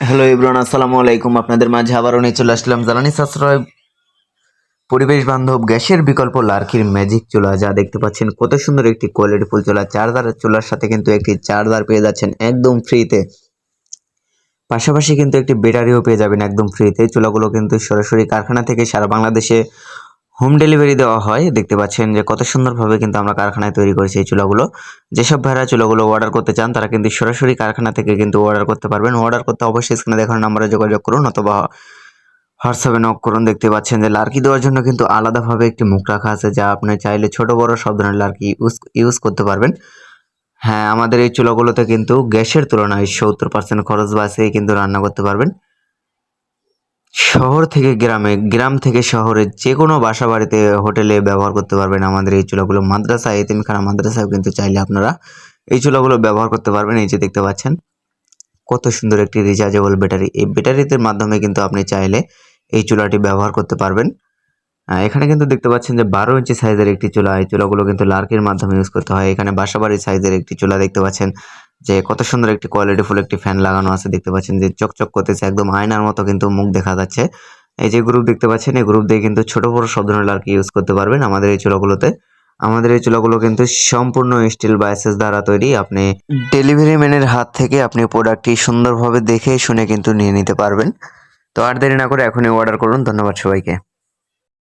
Hello Ibran আসসালামু আলাইকুম। আপনাদের মাঝে আবারও নিয়ে চলে আসলাম জ্বালানি সাশ্রয়। পরিবেশ বান্ধব গ্যাসের বিকল্প লার্কির ম্যাজিক চুলা, যা দেখতে পাচ্ছেন কত সুন্দর একটি কোয়ালিটি ফুল চুলা। চার্জার চুলার সাথে কিন্তু একটি চার্জার পেয়ে যাচ্ছেন একদম ফ্রিতে পাশাপাশি কিন্তু একটি ব্যাটারিও পেয়ে যাবেন একদম ফ্রিতে চুলাগুলো কিন্তু সরাসরি কারখানা থেকে সারা বাংলাদেশে হোম ডেলিভারি দেওয়া হয়। দেখতে পাচ্ছেন যে কত সুন্দরভাবে কিন্তু আমরা কারখানায় তৈরি করেছি এই চুলাগুলো। যেসব ভাইরা চুলাগুলো অর্ডার করতে চান, তারা কিন্তু সরাসরি কারখানা থেকে কিন্তু অর্ডার করতে পারবেন। অর্ডার করতে অবশ্যই স্ক্রিনে দেখানো নাম্বারে যোগাযোগ করুন অথবা হোয়াটসঅ্যাপে নক করুন। দেখতে পাচ্ছেন যে লার্কি দেওয়ার জন্য কিন্তু আলাদাভাবে একটি মুখ রাখা আছে যা আপনি চাইলে ছোট, বড় সব ধরনের লার্কি ইউজ ইউজ করতে পারবেন। হ্যাঁ আমাদের এই চুলাগুলোতে কিন্তু গ্যাসের তুলনায় সত্তর পার্সেন্ট খরচ বাঁচিয়ে কিন্তু রান্না করতে পারবেন। শহর থেকে গ্রামে, গ্রাম থেকে শহরে যে কোনো বাসা বাড়িতে হোটেলে ব্যবহার করতে পারবেন আমাদের এই চুলাগুলো। মাদ্রাসা, এতিমখানা মাদ্রাসায় কিন্তু চাইলে আপনারা এই চুলাগুলো ব্যবহার করতে পারবেন। এই যে দেখতে পাচ্ছেন, কত সুন্দর একটি রিচার্জেবল ব্যাটারি। এই ব্যাটারিতে মাধ্যমে কিন্তু আপনি চাইলে এই চুলাটি ব্যবহার করতে পারবেন। এখানে কিন্তু দেখতে পাচ্ছেন যে বারো ইঞ্চি সাইজের একটি চুলা। এই চুলাগুলো কিন্তু লার্কির মাধ্যমে ইউজ করতে হয়। এখানে বাসাবাড়ির সাইজের একটি চুলা দেখতে পাচ্ছেন। যে কত সুন্দর একটি কোয়ালিটি ফুল একটি ফ্যান লাগানো আছে, দেখতে পাচ্ছেন যে চকচক করতেছে, একদম আয়নার মতো কিন্তু মুখ দেখা যাচ্ছে। এই যে গ্রুপ দেখতে পাচ্ছেন, এই গ্রুপ দিয়ে কিন্তু ছোট বড় সব ধরনের লার্কি ইউজ করতে পারবেন আমাদের এই চুলাগুলোতে। আমাদের এই চুলাগুলো কিন্তু সম্পূর্ণ স্টিল বা এসএস দ্বারা তৈরি। আপনি ডেলিভারি ম্যানের হাত থেকে আপনি প্রোডাক্টটি সুন্দরভাবে দেখে শুনে কিন্তু নিয়ে নিতে পারবেন। তো আর দেরি না করে এখনই অর্ডার করুন। ধন্যবাদ সবাইকে।